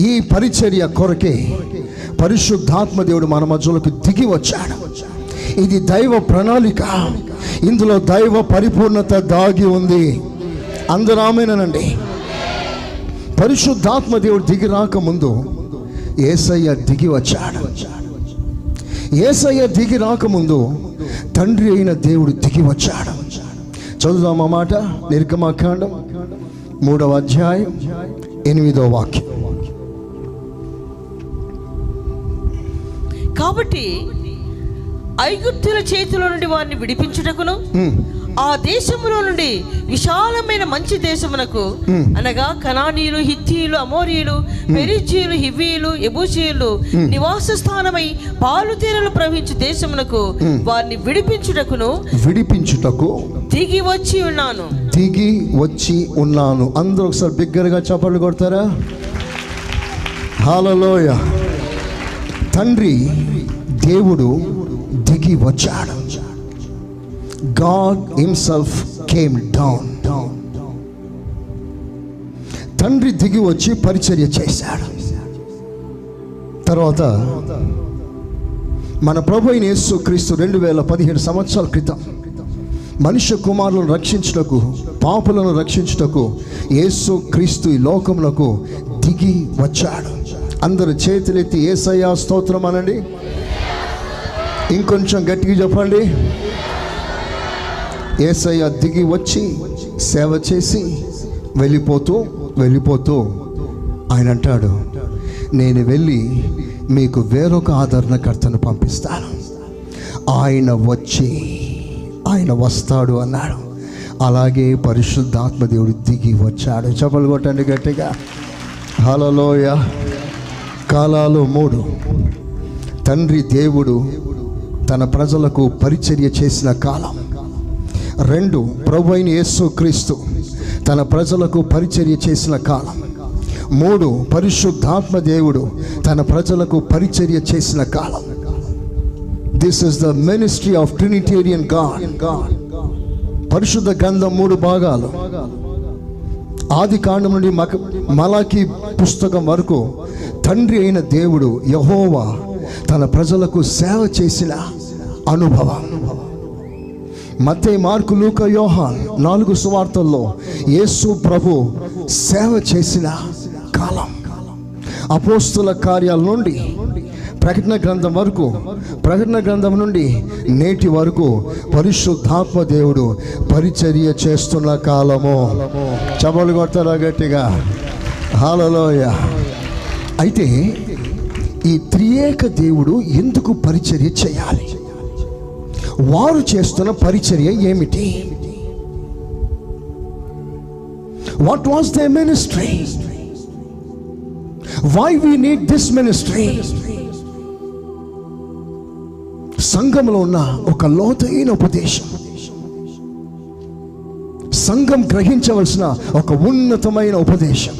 ఈ పరిచర్య కొరకే పరిశుద్ధాత్మ దేవుడు మన మధ్యలోకి దిగి వచ్చాడు. ఇది దైవ ప్రణాళిక. ఇందులో దైవ పరిపూర్ణత దాగి ఉంది. అందరూ ఆమెనండి పరిశుద్ధాత్మ దేవుడు దిగి రాకముందు ఏసయ్య దిగి వచ్చాడు. ఏసయ్య దిగి రాకముందు తండ్రి అయిన దేవుడు దిగి వచ్చాడు. చదువుదాం మాట? నిర్గమాకాండం మూడవ అధ్యాయం. ఎనిమిదో వాక్యం. కాబట్టి ఐగుప్తుల చేతిలో నుండి వారిని విడిపించుటకును ఆ దేశములో నుండి విశాలమైన మంచి దేశమునకు అనగా కనానీయులు హిత్తీయులు అమోరీయులు పెరిజీయులు హివీయులు ఎబూసీయులు నివాస స్థానమై పాలు తేనెలు ప్రవహించు దేశమునకు వారిని విడిపించుటకును విడిపించుటకు దిగి వచ్చి ఉన్నాను. దిగి వచ్చి ఉన్నాను. అందరూ ఒకసారి బిగ్గరగా చప్పట్లు కొడతారా? హాలలోయ తండ్రి దేవుడు దిగి వచ్చాడు. God himself came down down తండ్రి దిగి వచ్చి పరిచర్య చేశాడు. తర్వాత మన ప్రభు అయిన యేసు క్రీస్తు రెండు వేల పదిహేడు సంవత్సరాల క్రితం మనుష్య కుమారులను రక్షించుటకు పాపులను రక్షించుటకు యేసు క్రీస్తు ఈ లోకములకు దిగి వచ్చాడు. అందరు చేతులెత్తి ఏసయ్యా స్తోత్రం అనండి. ఇంకొంచెం గట్టిగా చెప్పండి. ఏసయ్య దిగి వచ్చి సేవ చేసి వెళ్ళిపోతూ వెళ్ళిపోతూ ఆయన అంటాడు నేను వెళ్ళి మీకు వేరొక ఆదరణకర్తను పంపిస్తాను. ఆయన వచ్చి ఆయన వస్తాడు అన్నాడు. అలాగే పరిశుద్ధాత్మ దేవుడు దిగి వచ్చాడు. చెప్పలు కొట్టండి గట్టిగా. హలోయ కాలాలు మూడు. తండ్రి దేవుడు తన ప్రజలకు పరిచర్య చేసిన కాలం. రెండు ప్రభు అయిన యేసు క్రీస్తు తన ప్రజలకు పరిచర్య చేసిన కాలం. మూడు పరిశుద్ధాత్మ దేవుడు తన ప్రజలకు పరిచర్య చేసిన కాలం. This is the ministry of Trinitarian God పరిశుద్ధ గంధం మూడు భాగాలు. ఆది కాండం నుండి మక మలాకి పుస్తకం వరకు తండ్రి అయిన దేవుడు యహోవా తన ప్రజలకు సేవ చేసిన అనుభవం. మతే మార్కు లూక యోహాన్ నాలుగు సువార్తల్లో యేసు ప్రభు సేవ చేసిన కాలం. అపోస్తుల కార్యాల నుండి ప్రకటన గ్రంథం వరకు ప్రకటన గ్రంథం నుండి నేటి వరకు పరిశుద్ధాత్మ దేవుడు పరిచర్య చేస్తున్న కాలము. చబలు కొడతారా గట్టిగా? హాలలోయ అయితే ఈ త్రియేక దేవుడు ఎందుకు పరిచర్య చేయాలి? వారు చేస్తున్న పరిచర్య ఏమిటి? What was the ministry why we need this ministry సంఘంలో ఉన్న ఒక లోతైన ఉపదేశం. సంఘం గ్రహించవలసిన ఒక ఉన్నతమైన ఉపదేశం.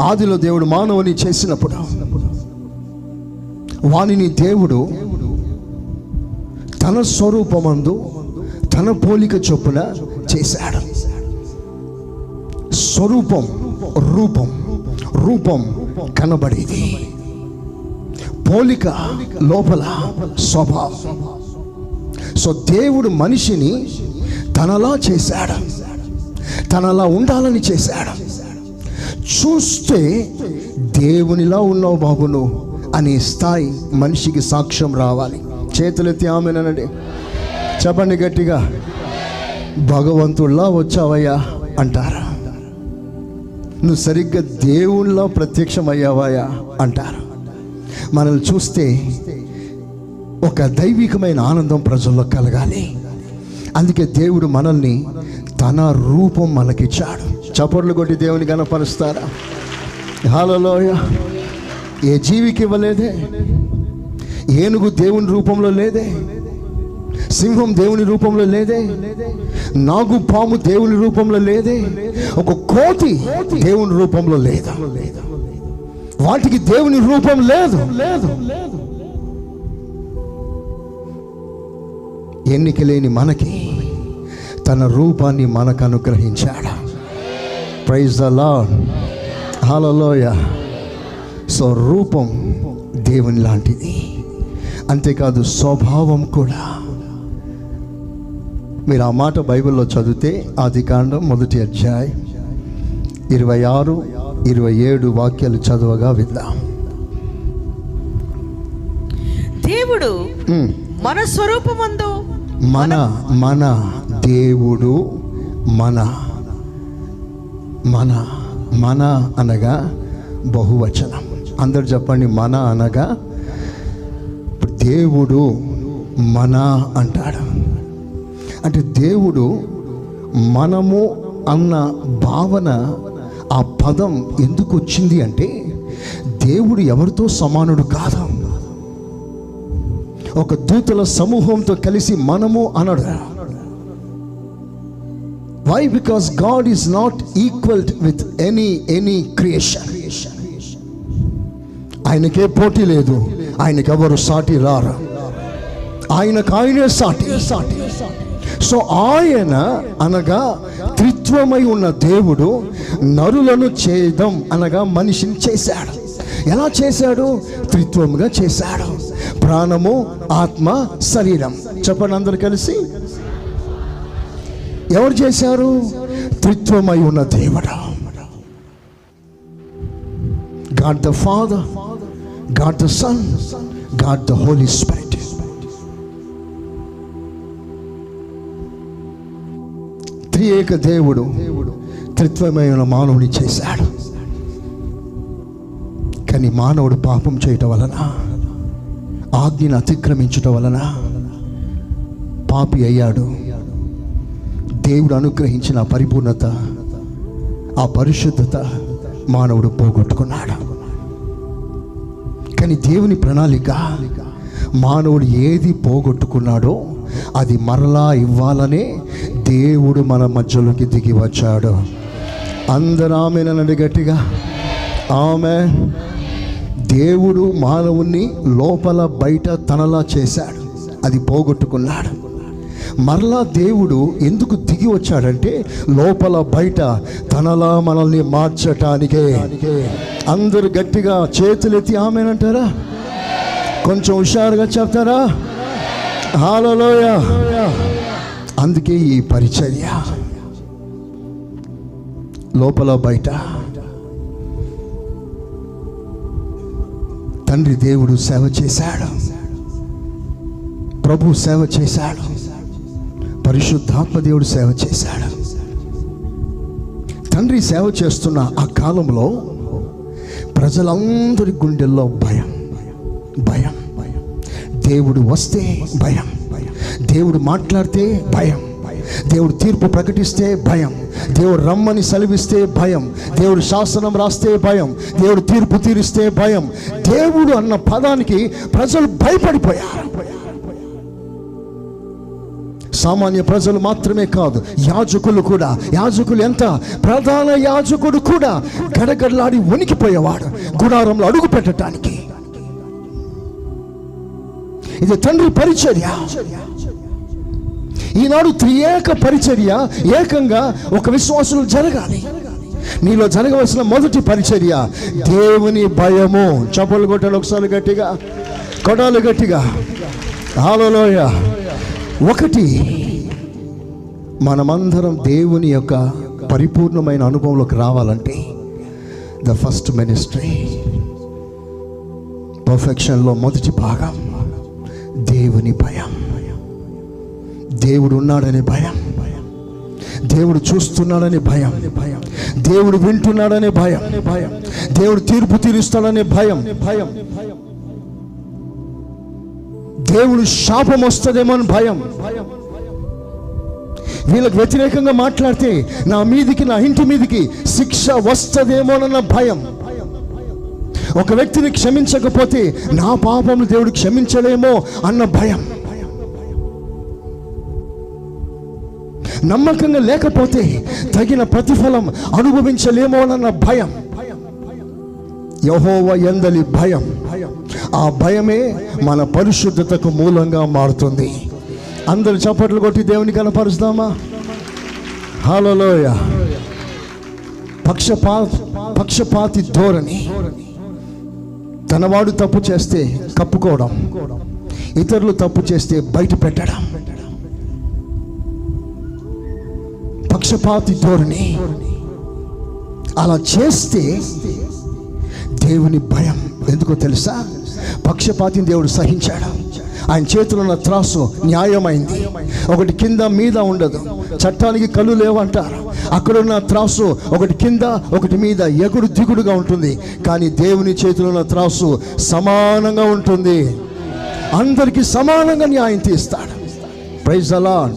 ఆదిలో దేవుడు మానవుని చేసినప్పుడు వానిని దేవుడు తన స్వరూపమందు తన పోలిక చొప్పున చేశాడు. స్వరూపం రూపం రూపం కనబడేది. పోలిక లోపల స్వభావం. సో దేవుడు మనిషిని తనలా చేశాడు. తనలా ఉండాలని చేశాడు. చూస్తే దేవునిలా ఉన్నావు బాబు నువ్వు అనే స్థాయి మనిషికి సాక్ష్యం రావాలి. చేతులెత్తి ఆమెనండి చెప్పండి గట్టిగా. భగవంతుడిలా వచ్చావయ్యా అంటారా. నువ్వు సరిగ్గా దేవుళ్ళ ప్రత్యక్షమయ్యావాయా అంటారు. మనల్ని చూస్తే ఒక దైవికమైన ఆనందం ప్రజల్లో కలగాలి. అందుకే దేవుడు మనల్ని తన రూపం మనకిచ్చాడు. చప్పట్లు కొట్టి దేవుని కనపరుస్తారా హాలలోయ ఏ జీవికి ఇవ్వలేదే? ఏనుగు దేవుని రూపంలో లేదే? సింహం దేవుని రూపంలో లేదే? నాగు పాము దేవుని రూపంలో లేదే? ఒక కోతి దేవుని రూపంలో లేదా లేదా? వాటికి దేవుని రూపం లేదు. లేదు ఎన్నిక లేని మనకి తన రూపాన్ని మనకు అనుగ్రహించాడు? Praise the Lord hallelujah so రూపం దేవుని లాంటిది. అంతేకాదు స్వభావం కూడా. మీరు ఆ మాట బైబిల్లో చదివితే ఆది కాండం మొదటి అధ్యాయం ఇరవై ఆరు ఇరవై ఏడు వాక్యాలు చదవగా విద్దాం దేవుడు. మన స్వరూపమందు మన మన దేవుడు మన మన మన అనగా బహువచనం. అందరు చెప్పండి మన అనగా ఇప్పుడు దేవుడు మన అంటాడు. అంటే దేవుడు మనము అన్న భావన ఆ పదం ఎందుకు వచ్చింది అంటే దేవుడు ఎవరితో సమానుడు కాదా? ఒక దూతల సమూహంతో కలిసి మనము అనడు. Why because God is not equal with any any creation ఆయనకే పోటీ లేదు. ఆయనకెవరు సాటి రారు? ఆయనకు ఆయనే సాటి సాటి. సో ఆయన అనగా త్రిత్వమై ఉన్న దేవుడు నరులను చేయడం అనగా మనిషిని చేశాడు. ఎలా చేశాడు? త్రిత్వముగా చేశాడు. ప్రాణము ఆత్మ శరీరం. చెప్పండి అందరు కలిసి. ఎవరు చేశారు? త్రిత్వమై ఉన్న దేవుడు. God the Father God the Son God the Holy Spirit త్రియేక దేవుడు త్రిత్వమైన మానవుని చేశాడు. కానీ మానవుడు పాపం చేయటం వలన ఆజ్ఞను అతిక్రమించటం వలన పాపి అయ్యాడు. దేవుడు అనుగ్రహించిన పరిపూర్ణత ఆ పరిశుద్ధత మానవుడు పోగొట్టుకున్నాడు. కానీ దేవుని ప్రణాళిక మానవుడు ఏది పోగొట్టుకున్నాడో అది మరలా ఇవ్వాలనే దేవుడు మన మధ్యలోకి దిగి వచ్చాడు. అందరూ ఆమెనండి గట్టిగా. ఆమె దేవుడు మానవుణ్ణి లోపల బయట తనలా చేశాడు. అది పోగొట్టుకున్నాడు. మరలా దేవుడు ఎందుకు దిగి వచ్చాడంటే లోపల బయట తనలా మనల్ని మార్చటానికే. అందరు గట్టిగా చేతులెత్తి ఆమెనంటారా కొంచెం హుషారుగా చెప్తారా? హాలలోయ అందుకే ఈ పరిచర్య. లోపల బయట తండ్రి దేవుడు సేవ చేశాడు. ప్రభు సేవ చేశాడు. పరిశుద్ధాత్మ దేవుడు సేవ చేశాడు. తండ్రి సేవ చేస్తున్న ఆ కాలంలో ప్రజలందరి గుండెల్లో భయం భయం భయం. దేవుడు వస్తే భయం. దేవుడు మాట్లాడితే భయం. దేవుడు తీర్పు ప్రకటిస్తే భయం. దేవుడు రమ్మని సెలవిస్తే భయం. దేవుడు శాసనం రాస్తే భయం. దేవుడు తీర్పు తీరిస్తే భయం. దేవుడు అన్న పదానికి ప్రజలు భయపడిపోయారు. సామాన్య ప్రజలు మాత్రమే కాదు యాజకులు కూడా. యాజకులు ఎంత? ప్రధాన యాజకుడు కూడా. గడగడలాడి వణికిపోయేవాడు. గుడారంలో అడుగు పెట్టడానికి ఇది తండ్రి పరిచర్య. ఈనాడు త్రియేక పరిచర్య ఏకంగా ఒక విశ్వాసం జరగాలి. నీలో జరగవలసిన మొదటి పరిచర్య దేవుని భయము. చపలు కొట్టాలి ఒకసారి గట్టిగా. కొడాలి గట్టిగా. హాలలోయ ఒకటి మనమందరం దేవుని యొక్క పరిపూర్ణమైన అనుభవంలోకి రావాలంటే ద ఫస్ట్ మినిస్ట్రీ. పర్ఫెక్షన్లో మొదటి భాగం. దేవుని భయం. దేవుడు ఉన్నాడనే భయం. దేవుడు చూస్తున్నాడనే భయం. భయం దేవుడు వింటున్నాడనే భయం. భయం దేవుడు తీర్పు తీరుస్తాడనే భయం భయం. దేవుడు శాపం వస్తుందేమో అని భయం. వీళ్ళకి వ్యతిరేకంగా మాట్లాడితే నా మీదికి నా ఇంటి మీదికి శిక్ష వస్తుందేమోనన్న భయం. ఒక వ్యక్తిని క్షమించకపోతే నా పాపం దేవుడు క్షమించలేమో అన్న భయం. నమ్మకంగా లేకపోతే తగిన ప్రతిఫలం అనుభవించలేమో అన్న భయం. యహోవ ఎందలి భయం. ఆ భయమే మన పరిశుద్ధతకు మూలంగా మారుతుంది. అందరు చప్పట్లు కొట్టి దేవుని కనపరుస్తామా? హలోయ పక్షపా పక్షపాతి ధోరణి. తనవాడు తప్పు చేస్తే కప్పుకోవడం ఇతరులు తప్పు చేస్తే బయట పెట్టడం. పక్షపాతి ధోరణి. అలా చేస్తే దేవుని భయం. ఎందుకో తెలుసా? పక్షపాతిని దేవుడు సహించాడు. ఆయన చేతిలో ఉన్న త్రాసు న్యాయమైంది. ఒకటి కింద మీద ఉండదు. చట్టానికి కళ్ళు లేవంటారు అక్కడున్న త్రాసు ఒకటి కింద ఒకటి మీద ఎగుడు దిగుడుగా ఉంటుంది. కానీ దేవుని చేతిలో ఉన్న త్రాసు సమానంగా ఉంటుంది. అందరికీ సమానంగా న్యాయం తీస్తాడు. ప్రైజ్ అలా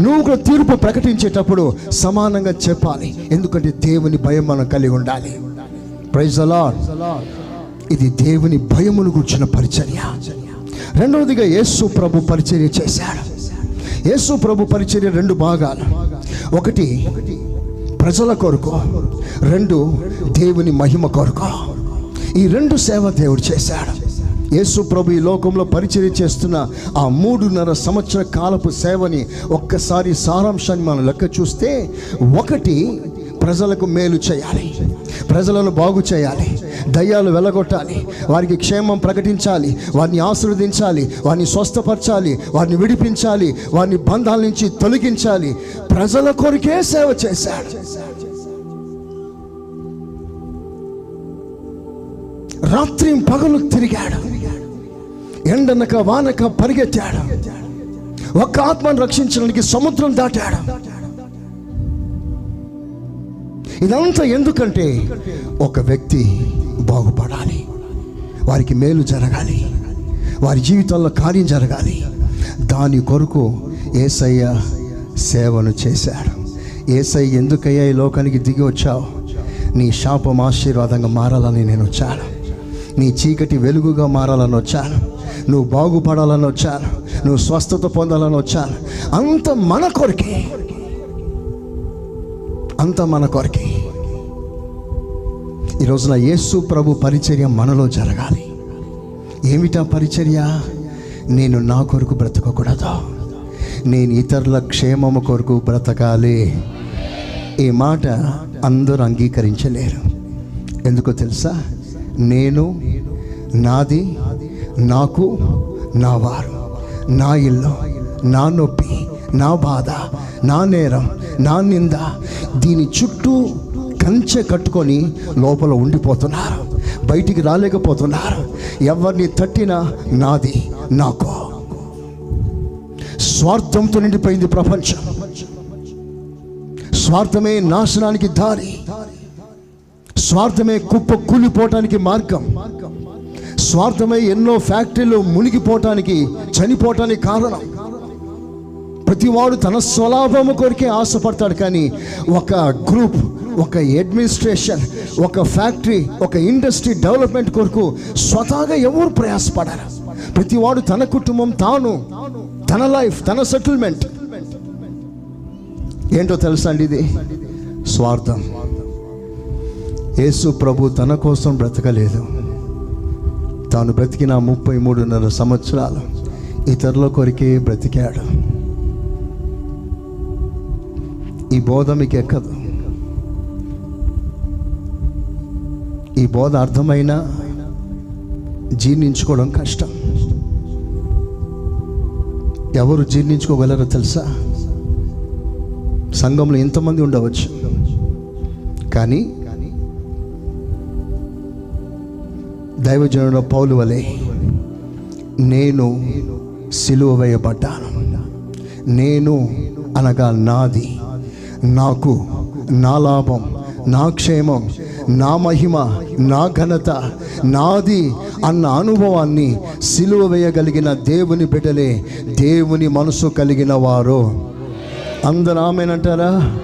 నువ్వు కూడా తీర్పు ప్రకటించేటప్పుడు సమానంగా చెప్పాలి. ఎందుకంటే దేవుని భయం మనం కలిగి ఉండాలి. ప్రైజ్ అలా ఇది దేవుని భయమును గుర్చిన పరిచర్య. రెండవదిగా యేసు ప్రభు పరిచర్య చేశాడు. యేసు ప్రభు పరిచర్య రెండు భాగాలు. ఒకటి ప్రజల కొరకు రెండు దేవుని మహిమ కొరకు. ఈ రెండు సేవ దేవుడు చేశాడు. యేసు ప్రభు ఈ లోకంలో పరిచర్య చేస్తున్న ఆ మూడున్నర సంవత్సర కాలపు సేవని ఒక్కసారి సారాంశాన్ని మనం లెక్క చూస్తే ఒకటి ప్రజలకు మేలు చేయాలి. ప్రజలను బాగు చేయాలి. దయ్యాలు వెలగొట్టాలి. వారికి క్షేమం ప్రకటించాలి. వారిని ఆశీర్వదించాలి. వారిని స్వస్థపరచాలి. వారిని విడిపించాలి. వారిని బంధాల నుంచి తొలగించాలి. ప్రజల కొరికే సేవ చేశాడు. రాత్రి పగలు తిరిగాడు. ఎండనక వానక పరిగెత్తాడు. ఒక్క ఆత్మను రక్షించడానికి సముద్రం దాటాడు. ఇదంతా ఎందుకంటే ఒక వ్యక్తి బాగుపడాలి. వారికి మేలు జరగాలి. వారి జీవితంలో కార్యం జరగాలి. దాని కొరకు ఏసయ్య సేవను చేశాడు. ఏసయ్య ఎందుకయ్యా ఈ లోకానికి దిగి వచ్చావు? నీ శాపం ఆశీర్వాదంగా మారాలని నేను వచ్చాను. నీ చీకటి వెలుగుగా మారాలని వచ్చాను. నువ్వు బాగుపడాలని వచ్చాను. నువ్వు స్వస్థత పొందాలని వచ్చాను. అంత మన కొరకే అంత మన కొరకే. ఈ రోజున యేసు ప్రభు పరిచర్య మనలో జరగాలి. ఏమిటా పరిచర్య? నేను నా కొరకు బ్రతకకూడదు. నేను ఇతరుల క్షేమము కొరకు బ్రతకాలి. ఈ మాట అందరూ అంగీకరించలేరు. ఎందుకో తెలుసా? నేను నాది నాకు నా వారు. నా ఇల్లు నా నొప్పి నా బాధ నా నేరం నా నింద దీని చుట్టూ కంచె కట్టుకొని లోపల ఉండిపోతున్నారు. బయటికి రాలేకపోతున్నారు. ఎవరిని తట్టినా నాది నాకు. స్వార్థంతో నిండిపోయింది ప్రపంచం. స్వార్థమే నాశనానికి దారి. స్వార్థమే కుప్ప కూలిపోవటానికి మార్గం. స్వార్థమై ఎన్నో ఫ్యాక్టరీలు మునిగిపోవటానికి చనిపోవటానికి కారణం. ప్రతివాడు తన స్వలాభము కొరికే ఆశపడతాడు కానీ ఒక గ్రూప్ ఒక అడ్మినిస్ట్రేషన్ ఒక ఫ్యాక్టరీ ఒక ఇండస్ట్రీ డెవలప్మెంట్ కొరకు స్వతహాగా ఎవరు ప్రయాసపడారు. ప్రతివాడు తన కుటుంబం తాను తన లైఫ్ తన సెటిల్మెంట్. ఏంటో తెలుసా అండి ఇది? స్వార్థం. యేసు ప్రభు తన కోసం బ్రతకలేదు. తాను బ్రతికిన ముప్పై మూడున్నర సంవత్సరాలు ఇతరుల కొరికే బ్రతికాడు. ఈ బోధ మీకు ఎక్కదు. ఈ బోధ అర్థమైనా జీర్ణించుకోవడం కష్టం. ఎవరు జీర్ణించుకోగలరో తెలుసా? సంఘంలో ఎంతమంది ఉండవచ్చు? కానీ దైవజనుల పౌలు వలె నేను సిలువ వేయబడ్డాను. నేను అనగా నాది. నాకు నా లాభం నా క్షేమం నా మహిమ నా ఘనత నాది అన్న అనుభవాన్ని సిలువ వేయగలిగిన దేవుని బిడ్డలే దేవుని మనసు కలిగిన వారు. అందరూ ఆమెనంటారా?